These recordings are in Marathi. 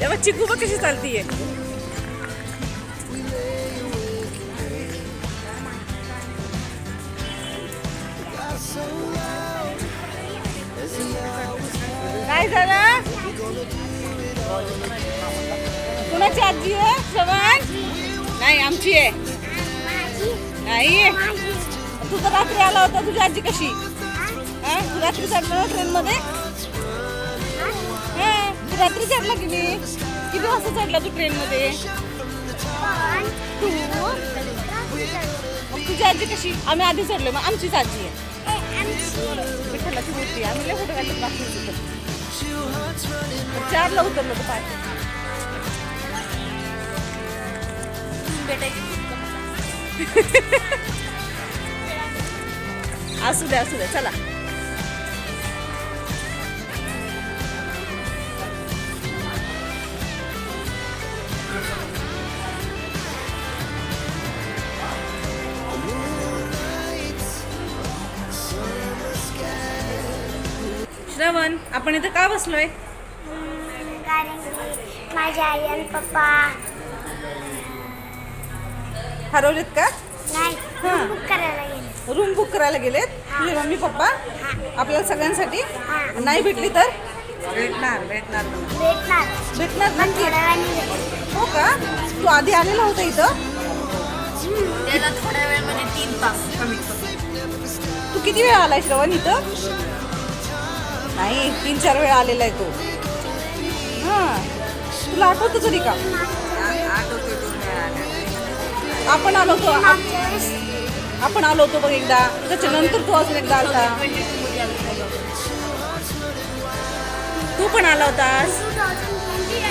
तेव्हा चिकू बघ कशी चालतीये काय झालं कुणाची आजी आहे सवाल नाही आमची आहे नाही तू तर रात्री आला होता तुझी आजी कशी तू रात्री चढला ट्रेन मध्ये रात्री चढला की नाही? किती वाजता चढला तू ट्रेन मध्ये तू मग तुझी आजी कशी? आम्ही आधी चढलो मग आमचीच आजी आहे. आम्ही लय फोटो काढले बाकी चारला उतरलो तर पाय. असू द्या असू द्या चला. श्रवण आपण इथं का बसलोय? कारण की माझी आई आणि पप्पा. हरवलेत का? नाही हा. बुक करायला गेले. रूम बुक करायला गेलेत तुझे मम्मी पप्पा? आपल्याला सगळ्यांसाठी. नाही भेटली तर? भेटणार भेटणार. भेटणार. भेटणार पण नक्की. थोड्या वेळाने भेटणार. हो का? तू आधी आलेला होता इथं? त्याला थोड्या वेळ म्हणजे तीन तास कमीत कमी तू किती वेळा आलाय श्रवण इथं? नाही तीन चार वेळा आलेला आहे तो. हा. तुला आठवतं तरी का? आपण आलो होतो आपण आलो होतो बघ एकदा. त्याच्यानंतर तू अजून एकदा आलता. तू पण आला होतास. 2020 ला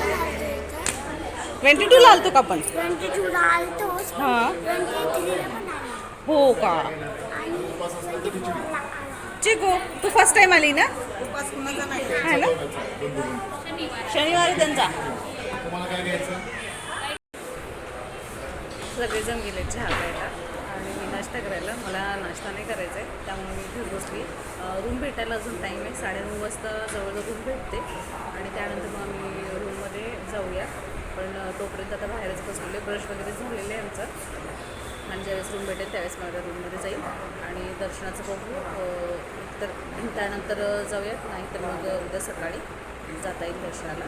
पण आलतो. ट्वेंटी टू ला आलतो का आपण? 22 ला आलतोच हा. 23 ला पण आलो. हो का? आणि 24 ला आलो. चिको तू फर्स्ट टाइम आली ना? है ना शनिवारी त्यांचा. सगळेजण गेले चहा प्यायला आणि मी नाश्ता करायला. मला नाश्ता नाही करायचा आहे त्यामुळे मी घर बसली. रूम भेटायला अजून टाईम आहे साडेनऊ वाजता जवळजवळ रूम भेटते. आणि त्यानंतर मग आम्ही रूममध्ये जाऊया. पण तोपर्यंत आता बाहेरच बसलेले ब्रश वगैरे झालेले आहे आमचं. आणि ज्यावेळेस रूम भेटेल त्यावेळेस माझ्या रूममध्ये जाईल. आणि दर्शनाचं बघू. तर त्यानंतर जाऊयात. नाही तर मग उद्या सकाळी जाता येईल दर्शनाला.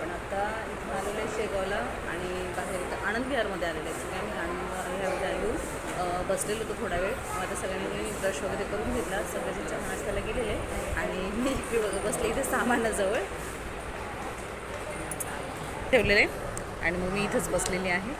पण आता इथं आलेलं आहे शेगावला आणि बाहेर इथं आनंद विहारमध्ये आलेलं आहे. सगळे मी आनंद विहारमध्ये येऊन बसलेलं बसलेलो होतो थोडा वेळ. माझ्या सगळ्यांनी ब्रश वगैरे करून घेतला. सगळ्याचे चहा नाश्त्याला गेलेले आणि मी इकडे बसले इथे सामानाजवळ. ठेवलेले आणि मग मी इथंच बसलेली आहे.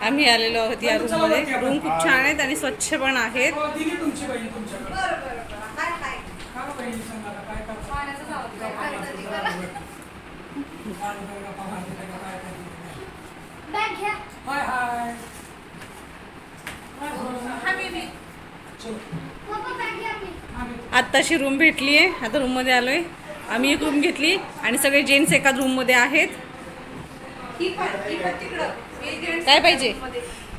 आम्ही आलेलो आहोत या रूममध्ये रूम खूप छान आहेत आणि स्वच्छ पण आहेत. आत्ताशी रूम भेटली आहे आता रूममध्ये आलो आहे आम्ही एक रूम घेतली आणि सगळे जेंट्स एकाच रूममध्ये आहेत. काय पाहिजे?